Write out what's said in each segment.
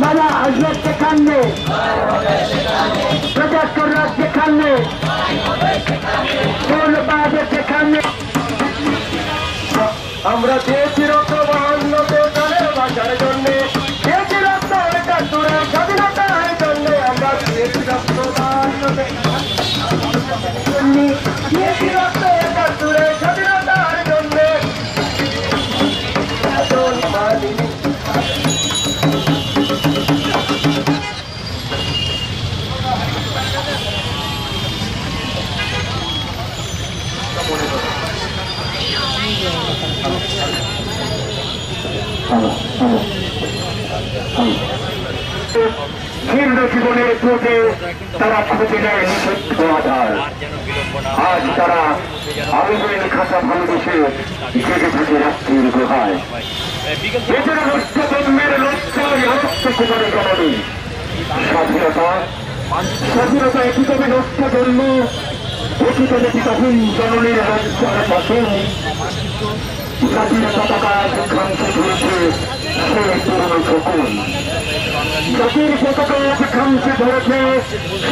বাবা আসবে সেখানে। সেখানে। পূর্ণবাদ সেখানে। আমরা চেয়েছি রক্ত ভিন্ন জীবনের স্রোতে তারা খুঁজে নেয় নিষিদ্ধ আধার। আজ তারা আবেদনের খাতা ভালোবেসে জেগে থাকে রাত্রির গুহায়। এছাড়া লক্ষ্য জন্মের লক্ষ্য রক্ত কুমারে জননী। স্বাধীনতা স্বাধীনতা একই তবে লক্ষ্য জন্ম একই তবে জননীর লজ্জার জাতির পতাকা যেখানকে ধরেছে সেই পুরনো শকুন। জাতির পতাকা যেখানকে ধরেছে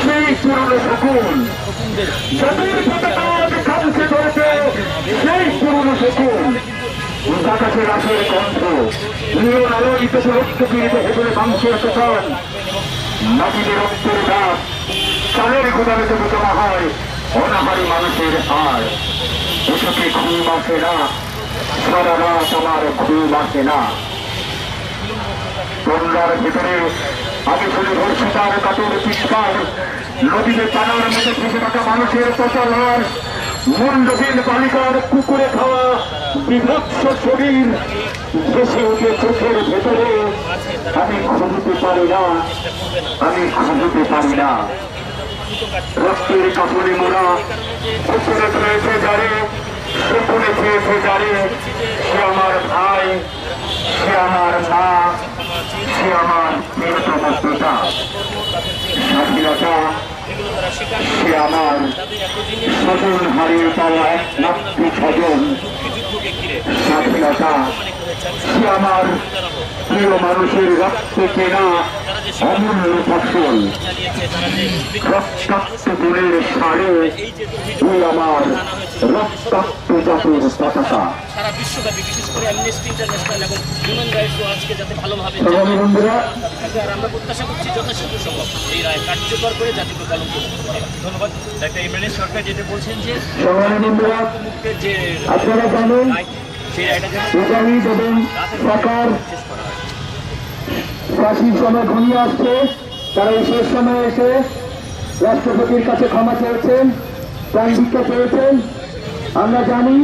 সেই পুরনো শকুন। জাতির পতাকা যেখানকে ধরেছে সেই পুরনো সুরক্ষা পীড়িত হেবলে মাংসের শোষণ নাবিদের রক্তের ডাক চালের গোদামে তবু হয় অনাহারি মানুষের হার ওটাকে ঘুম আসে না, সারা রাত আমার ঘুম আসে না। গঙ্গার ভিতরে আমি শুধু ধর্ষিতার কাতর চিৎকার নদীতে টানার মধ্যে ভেসে থাকা মানুষের প্রচলন মুন্ডহীন বালিকার কুকুরে খাওয়া বিভৎস শরীর ভেসে উঠে চোখের ভেতরে। আমি খুঁজতে পারি না, আমি খুঁজতে পারি না। রক্তের কাপড়ে মোড়া উপরে রয়েছে যারে সেখানে খেয়েছে যারে, সে আমার ভাই, সে আমার মা, সে আমার প্রিয়তম পিতা। স্বাধীনতা, সে আমার স্বজন হারিয়ে পাওয়া এক একমাত্র স্বজন। স্বাধীনতা, সে আমার প্রিয় মানুষের রক্তে কেনা রক্তাক্ত গুণের সারে তুই আমার রক্তাক্ত জাতির পতাকা। সারা বিশ্বব্যাপী বিশেষ করে অ্যামনেস্টি ইন্টারন্যাশনাল এবং হিউম্যান রাইটস যাতে ভালোভাবে আর আমরা প্রত্যাশা করছি যথাশীঘ্র সম্ভব। এই রায় কার্যকর করে জাতিকে কলঙ্ক মুক্ত ধন্যবাদ। ডাক্তার ইমরানের সরকার যেটা বলছেন যে মুক্তের যে আপনারা জানেন সেই রায়টা সরকার ফাঁসির সময় ঘনিয়ে আসছে। তারা এই শেষ সময়ে এসে রাষ্ট্রপতির কাছে ক্ষমা চেয়েছেন, প্রাণ ভিক্ষা চেয়েছেন। আমরা জানি